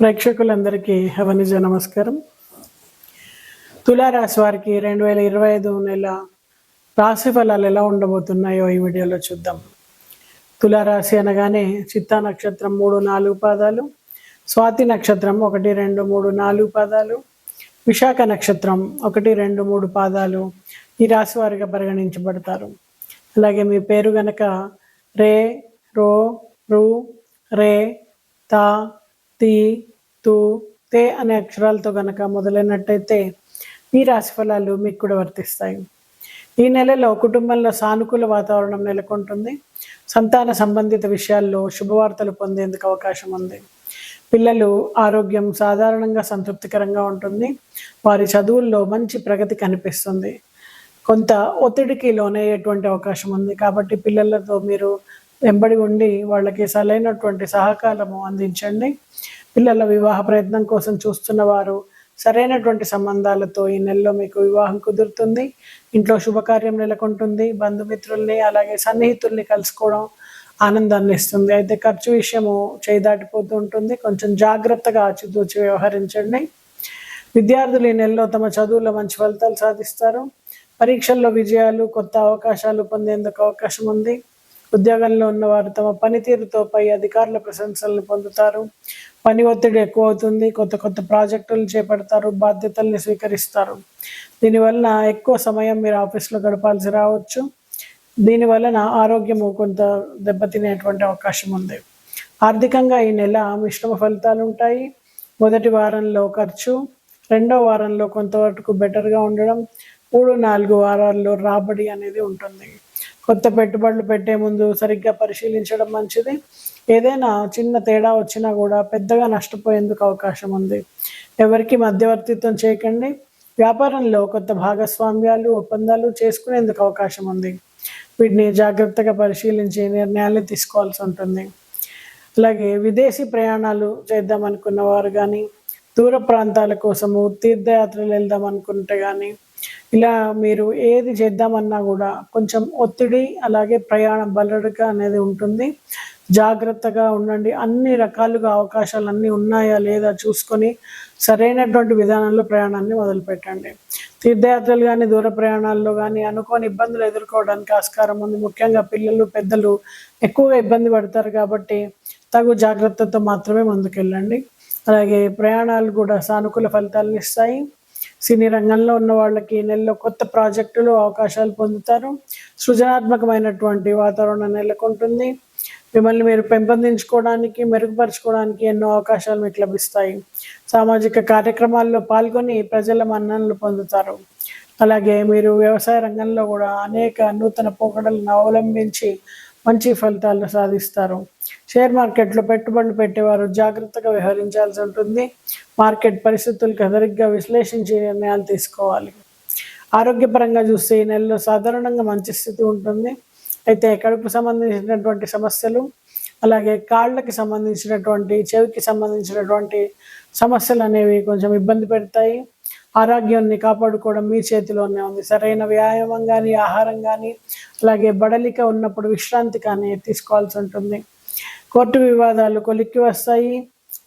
ప్రేక్షకులందరికీ హవనిజ నమస్కారం. తులారాశి వారికి రెండు వేల ఇరవై ఐదు నెల రాశి ఫలాలు ఎలా ఉండబోతున్నాయో ఈ వీడియోలో చూద్దాం. తులారాశి అనగానే చిత్తా నక్షత్రం మూడు నాలుగు పాదాలు స్వాతి నక్షత్రం ఒకటి రెండు మూడు నాలుగు పాదాలు విశాఖ నక్షత్రం ఒకటి రెండు మూడు పాదాలు ఈ రాశి వారిగా పరిగణించబడతారు. అలాగే మీ పేరు గనక రే రో రు రే తా తి తు తే అనే అక్షరాలతో గనక మొదలైనట్టయితే ఈ రాశి ఫలాలు మీకు కూడా వర్తిస్తాయి. ఈ నెలలో కుటుంబంలో సానుకూల వాతావరణం నెలకొంటుంది. సంతాన సంబంధిత విషయాల్లో శుభవార్తలు పొందేందుకు అవకాశం ఉంది. పిల్లలు ఆరోగ్యం సాధారణంగా సంతృప్తికరంగా ఉంటుంది. వారి చదువుల్లో మంచి ప్రగతి కనిపిస్తుంది. కొంత ఒత్తిడికి లోనయ్యేటువంటి అవకాశం ఉంది. కాబట్టి పిల్లలతో మీరు వెంబడి ఉండి వాళ్ళకి సరైనటువంటి సహకారము అందించండి. పిల్లల వివాహ ప్రయత్నం కోసం చూస్తున్న వారు సరైనటువంటి సంబంధాలతో ఈ నెలలో మీకు వివాహం కుదురుతుంది. ఇంట్లో శుభకార్యం నెలకొంటుంది. బంధుమిత్రుల్ని అలాగే సన్నిహితుల్ని కలుసుకోవడం ఆనందాన్ని ఇస్తుంది. అయితే ఖర్చు విషయము చేదాటిపోతూ ఉంటుంది. కొంచెం జాగ్రత్తగా ఆచితూచి వ్యవహరించండి. విద్యార్థులు ఈ నెలలో తమ చదువులో మంచి ఫలితాలు సాధిస్తారు. పరీక్షల్లో విజయాలు కొత్త అవకాశాలు పొందేందుకు అవకాశం ఉంది. ఉద్యోగంలో ఉన్నవారు తమ పనితీరుతో పై అధికారుల ప్రశంసలను పొందుతారు. పని ఒత్తిడి ఎక్కువ అవుతుంది కొత్త కొత్త ప్రాజెక్టులు చేపడతారు. బాధ్యతల్ని స్వీకరిస్తారు. దీనివలన ఎక్కువ సమయం మీరు ఆఫీస్లో గడపాల్సి రావచ్చు. దీనివలన ఆరోగ్యము కొంత దెబ్బతినేటువంటి అవకాశం ఉంది. ఆర్థికంగా ఈ నెల మిశ్రమ ఫలితాలు ఉంటాయి. మొదటి వారంలో ఖర్చు రెండో వారంలో కొంతవరకు బెటర్గా ఉండడం మూడు నాలుగు వారాల్లో రాబడి అనేది ఉంటుంది. కొత్త పెట్టుబడులు పెట్టే ముందు సరిగ్గా పరిశీలించడం మంచిది. ఏదైనా చిన్న తేడా వచ్చినా కూడా పెద్దగా నష్టపోయేందుకు అవకాశం ఉంది. ఎవరికి మధ్యవర్తిత్వం చేయకండి. వ్యాపారంలో కొత్త భాగస్వామ్యాలు ఒప్పందాలు చేసుకునేందుకు అవకాశం ఉంది. వీటిని జాగ్రత్తగా పరిశీలించి నిర్ణయాలు తీసుకోవాల్సి ఉంటుంది. అలాగే విదేశీ ప్రయాణాలు చేద్దామనుకున్న వారు కానీ దూర ప్రాంతాల కోసము తీర్థయాత్రలు వెళ్దాం అనుకుంటే కానీ ఇలా మీరు ఏది చేద్దామన్నా కూడా కొంచెం ఒత్తిడి అలాగే ప్రయాణం బలడక అనేది ఉంటుంది. జాగ్రత్తగా ఉండండి. అన్ని రకాలుగా అవకాశాలు అన్నీ ఉన్నాయా లేదా చూసుకొని సరైనటువంటి విధానంలో ప్రయాణాన్ని మొదలుపెట్టండి. తీర్థయాత్రలు కానీ దూర ప్రయాణాల్లో కానీ అనుకోని ఇబ్బందులు ఎదుర్కోవడానికి ఆస్కారం ఉంది. ముఖ్యంగా పిల్లలు పెద్దలు ఎక్కువగా ఇబ్బంది పడతారు కాబట్టి తగు జాగ్రత్తతో మాత్రమే ముందుకెళ్ళండి. అలాగే ప్రయాణాలు కూడా సానుకూల ఫలితాలను ఇస్తాయి. సినీ రంగంలో ఉన్న వాళ్ళకి ఈ నెలలో కొత్త ప్రాజెక్టులు అవకాశాలు పొందుతారు. సృజనాత్మకమైనటువంటి వాతావరణం నెలకొంటుంది. మిమ్మల్ని మీరు పెంపొందించుకోవడానికి మెరుగుపరచుకోవడానికి ఎన్నో అవకాశాలు మీకు లభిస్తాయి. సామాజిక కార్యక్రమాల్లో పాల్గొని ప్రజల మన్ననలు పొందుతారు. అలాగే మీరు వ్యవసాయ రంగంలో కూడా అనేక నూతన పోకడలను అవలంబించి మంచి ఫలితాలను సాధిస్తారు. షేర్ మార్కెట్లో పెట్టుబడులు పెట్టేవారు జాగ్రత్తగా వ్యవహరించాల్సి ఉంటుంది. మార్కెట్ పరిస్థితులకు సరిగ్గా విశ్లేషించి నిర్ణయాలు తీసుకోవాలి. ఆరోగ్యపరంగా చూస్తే ఈ నెలలో సాధారణంగా మంచి స్థితి ఉంటుంది. అయితే కడుపు సంబంధించినటువంటి సమస్యలు అలాగే కాళ్ళకి సంబంధించినటువంటి చెవికి సంబంధించినటువంటి సమస్యలు అనేవి కొంచెం ఇబ్బంది పెడతాయి. ఆరోగ్యాన్ని కాపాడుకోవడం మీ చేతిలోనే ఉంది. సరైన వ్యాయామం కానీ ఆహారం కానీ అలాగే బడలిక ఉన్నప్పుడు విశ్రాంతి కానీ తీసుకోవాల్సి ఉంటుంది. కోర్టు వివాదాలు కొలిక్కి వస్తాయి.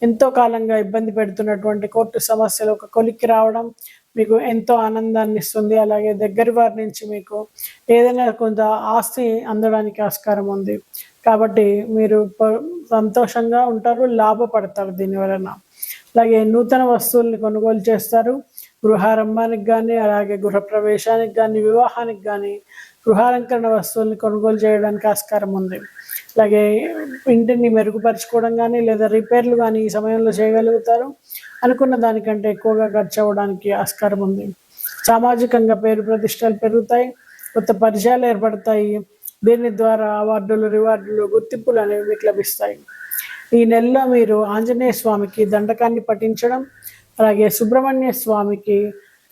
ఎంతో కాలంగా ఇబ్బంది పెడుతున్నటువంటి కోర్టు సమస్యలు ఒక కొలిక్కి రావడం మీకు ఎంతో ఆనందాన్ని ఇస్తుంది. అలాగే దగ్గర వారి నుంచి మీకు ఏదైనా కొంత ఆస్తి అందడానికి ఆస్కారం ఉంది. కాబట్టి మీరు సంతోషంగా ఉంటారు లాభపడతారు దీని వలన. అలాగే నూతన వస్తువుల్ని కొనుగోలు చేస్తారు. గృహారంభానికి కానీ అలాగే గృహప్రవేశానికి కానీ వివాహానికి కానీ గృహాలంకరణ వస్తువుల్ని కొనుగోలు చేయడానికి ఆస్కారం ఉంది. అలాగే ఇంటిని మెరుగుపరచుకోవడం కానీ లేదా రిపేర్లు కానీ ఈ సమయంలో చేయగలుగుతారు అనుకున్న దానికంటే ఎక్కువగా ఖర్చు అవ్వడానికి ఆస్కారం ఉంది. సామాజికంగా పేరు ప్రతిష్టలు పెరుగుతాయి కొత్త పరిచయాలు ఏర్పడతాయి. దీని ద్వారా అవార్డులు రివార్డులు గుర్తింపులు అనేవి మీకు లభిస్తాయి. ఈ నెలలో మీరు ఆంజనేయ స్వామికి దండకాన్ని పఠించడం అలాగే సుబ్రహ్మణ్య స్వామికి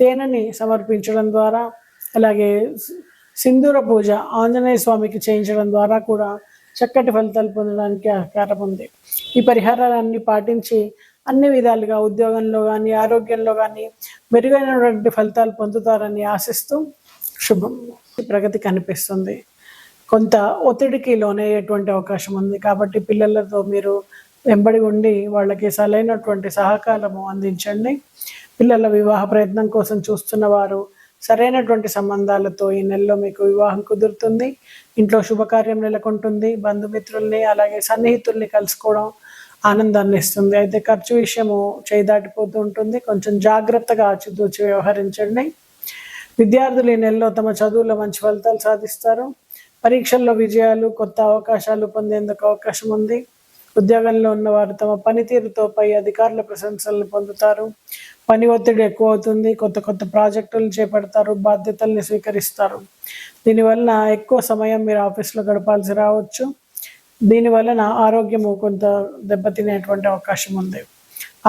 తేనెని సమర్పించడం ద్వారా అలాగే సింధూర పూజ ఆంజనేయ స్వామికి చేయించడం ద్వారా కూడా చక్కటి ఫలితాలు పొందడానికి ఆకారం ఉంది. ఈ పరిహారాలన్నీ పాటించి అన్ని విధాలుగా ఉద్యోగంలో కానీ ఆరోగ్యంలో కానీ మెరుగైనటువంటి ఫలితాలు పొందుతారని ఆశిస్తూ శుభం. ప్రగతి కనిపిస్తుంది. కొంత ఒత్తిడికి లోనయ్యేటువంటి అవకాశం ఉంది. కాబట్టి పిల్లలతో మీరు వెంబడి ఉండి వాళ్ళకి సరైనటువంటి సహకారము అందించండి. పిల్లల వివాహ ప్రయత్నం కోసం చూస్తున్న వారు సరైనటువంటి సంబంధాలతో ఈ నెలలో మీకు వివాహం కుదురుతుంది. ఇంట్లో శుభకార్యం నెలకొంటుంది. బంధుమిత్రుల్ని అలాగే సన్నిహితుల్ని కలుసుకోవడం ఆనందాన్ని ఇస్తుంది. అయితే ఖర్చు విషయము చేదాటిపోతూ ఉంటుంది. కొంచెం జాగ్రత్తగా ఆచితూచి వ్యవహరించండి. విద్యార్థులు ఈ నెలలో తమ చదువులో మంచి ఫలితాలు సాధిస్తారు. పరీక్షల్లో విజయాలు కొత్త అవకాశాలు పొందేందుకు అవకాశం ఉంది. ఉద్యోగంలో ఉన్నవారు తమ పనితీరుతో పై అధికారుల ప్రశంసలను పొందుతారు. పని ఒత్తిడి ఎక్కువ అవుతుంది కొత్త కొత్త ప్రాజెక్టులు చేపడతారు. బాధ్యతల్ని స్వీకరిస్తారు. దీనివల్ల ఎక్కువ సమయం మీరు ఆఫీస్లో గడపాల్సి రావచ్చు. దీనివలన ఆరోగ్యము కొంత దెబ్బతినేటువంటి అవకాశం ఉంది.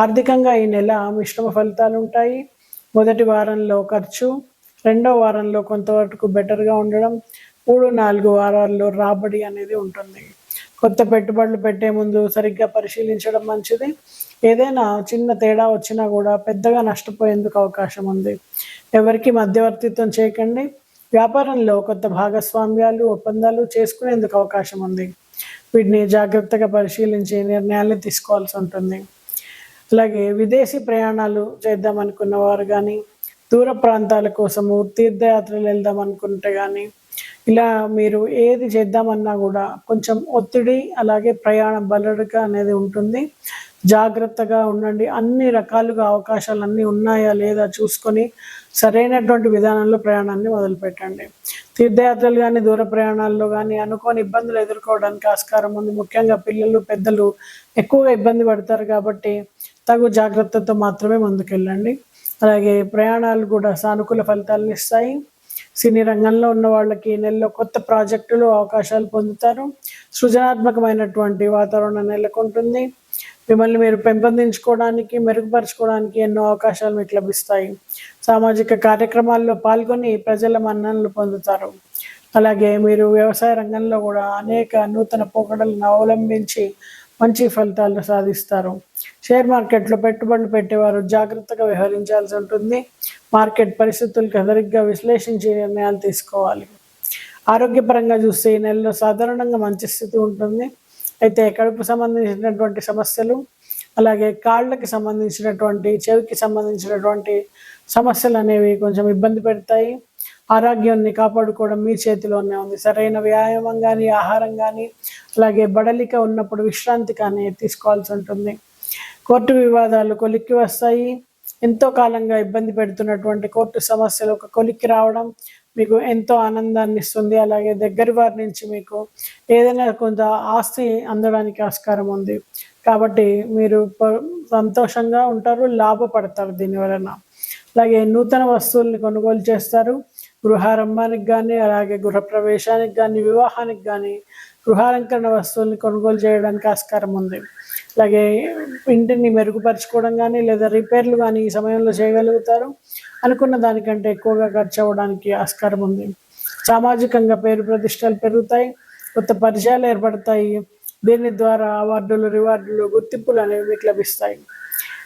ఆర్థికంగా ఈ నెల మిశ్రమ ఫలితాలు ఉంటాయి. మొదటి వారంలో ఖర్చు రెండో వారంలో కొంతవరకు బెటర్గా ఉండడం మూడు నాలుగు వారాల్లో రాబడి అనేది ఉంటుంది. కొత్త పెట్టుబడులు పెట్టే ముందు సరిగ్గా పరిశీలించడం మంచిది. ఏదైనా చిన్న తేడా వచ్చినా కూడా పెద్దగా నష్టపోయేందుకు అవకాశం ఉంది. ఎవరికి మధ్యవర్తిత్వం చేయకండి. వ్యాపారంలో కొత్త భాగస్వామ్యాలు ఒప్పందాలు చేసుకునేందుకు అవకాశం ఉంది. వీటిని జాగ్రత్తగా పరిశీలించి నిర్ణయాలు తీసుకోవాల్సి ఉంటుంది. అలాగే విదేశీ ప్రయాణాలు చేద్దామనుకున్న వారు కానీ దూర ప్రాంతాల కోసము తీర్థయాత్రలు వెళ్దాం అనుకుంటే కానీ ఇలా మీరు ఏది చేద్దామన్నా కూడా కొంచెం ఒత్తిడి అలాగే ప్రయాణం బలడక అనేది ఉంటుంది. జాగ్రత్తగా ఉండండి. అన్ని రకాలుగా అవకాశాలు అన్నీ ఉన్నాయా లేదా చూసుకొని సరైనటువంటి విధానంలో ప్రయాణాన్ని మొదలుపెట్టండి. తీర్థయాత్రలు కానీ దూర ప్రయాణాల్లో కానీ అనుకోని ఇబ్బందులు ఎదుర్కోవడానికి ఆస్కారం ఉంది. ముఖ్యంగా పిల్లలు పెద్దలు ఎక్కువగా ఇబ్బంది పడతారు కాబట్టి తగు జాగ్రత్తతో మాత్రమే ముందుకెళ్ళండి. అలాగే ప్రయాణాలు కూడా సానుకూల ఫలితాలను ఇస్తాయి. సినీ రంగంలో ఉన్న వాళ్ళకి నెలలో కొత్త ప్రాజెక్టులు అవకాశాలు పొందుతారు. సృజనాత్మకమైనటువంటి వాతావరణం నెలకొంటుంది. మిమ్మల్ని మీరు పెంపొందించుకోవడానికి మెరుగుపరచుకోవడానికి ఎన్నో అవకాశాలు మీకు లభిస్తాయి. సామాజిక కార్యక్రమాల్లో పాల్గొని ప్రజల మన్ననలు పొందుతారు. అలాగే మీరు వ్యవసాయ రంగంలో కూడా అనేక నూతన పోకడలను అవలంబించి మంచి ఫలితాలను సాధిస్తారు. షేర్ మార్కెట్లో పెట్టుబడులు పెట్టేవారు జాగ్రత్తగా వ్యవహరించాల్సి ఉంటుంది. మార్కెట్ పరిస్థితులకు సరిగ్గా విశ్లేషించి నిర్ణయాలు తీసుకోవాలి. ఆరోగ్యపరంగా చూస్తే ఈ నెలలో సాధారణంగా మంచి స్థితి ఉంటుంది. అయితే కడుపు సంబంధించినటువంటి సమస్యలు అలాగే కాళ్ళకి సంబంధించినటువంటి చెవికి సంబంధించినటువంటి సమస్యలు అనేవి కొంచెం ఇబ్బంది పెడతాయి. ఆరోగ్యాన్ని కాపాడుకోవడం మీ చేతిలోనే ఉంది. సరైన వ్యాయామం కానీ ఆహారం కానీ అలాగే బడలిక ఉన్నప్పుడు విశ్రాంతి కానీ తీసుకోవాల్సి ఉంటుంది. కోర్టు వివాదాలు కొలిక్కి వస్తాయి. ఎంతో కాలంగా ఇబ్బంది పెడుతున్నటువంటి కోర్టు సమస్యలు ఒక కొలిక్కి రావడం మీకు ఎంతో ఆనందాన్ని ఇస్తుంది. అలాగే దగ్గరి వారి నుంచి మీకు ఏదైనా కొంత ఆస్తి అందడానికి ఆస్కారం ఉంది. కాబట్టి మీరు సంతోషంగా ఉంటారు లాభపడతారు దీని వలన. అలాగే నూతన వస్తువుల్ని కొనుగోలు చేస్తారు. గృహారంభానికి కానీ అలాగే గృహప్రవేశానికి కానీ వివాహానికి కానీ గృహాలంకరణ వస్తువుల్ని కొనుగోలు చేయడానికి ఆస్కారం ఉంది. అలాగే ఇంటిని మెరుగుపరచుకోవడం కానీ లేదా రిపేర్లు కానీ ఈ సమయంలో చేయగలుగుతారు. అనుకున్న దానికంటే ఎక్కువగా ఖర్చు అవ్వడానికి ఆస్కారం ఉంది. సామాజికంగా పేరు ప్రతిష్టలు పెరుగుతాయి. కొత్త పరిచయాలు ఏర్పడతాయి. దీని ద్వారా అవార్డులు రివార్డులు గుర్తింపులు అనేవి మీకు లభిస్తాయి.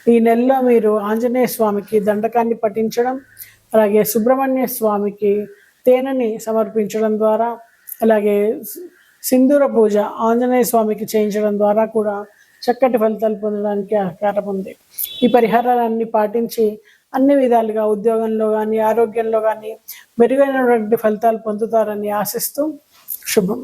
ఈ నెలలో మీరు ఆంజనేయ స్వామికి దండకాన్ని పఠించడం అలాగే సుబ్రహ్మణ్య స్వామికి తేనెని సమర్పించడం ద్వారా అలాగే సింధూర పూజ ఆంజనేయ స్వామికి చేయించడం ద్వారా కూడా చక్కటి ఫలితాలు పొందడానికి ఆకారం ఉంది. ఈ పరిహారాలన్నీ పాటించి అన్ని విధాలుగా ఉద్యోగంలో కానీ ఆరోగ్యంలో కానీ మెరుగైనటువంటి ఫలితాలు పొందుతారని ఆశిస్తూ శుభం.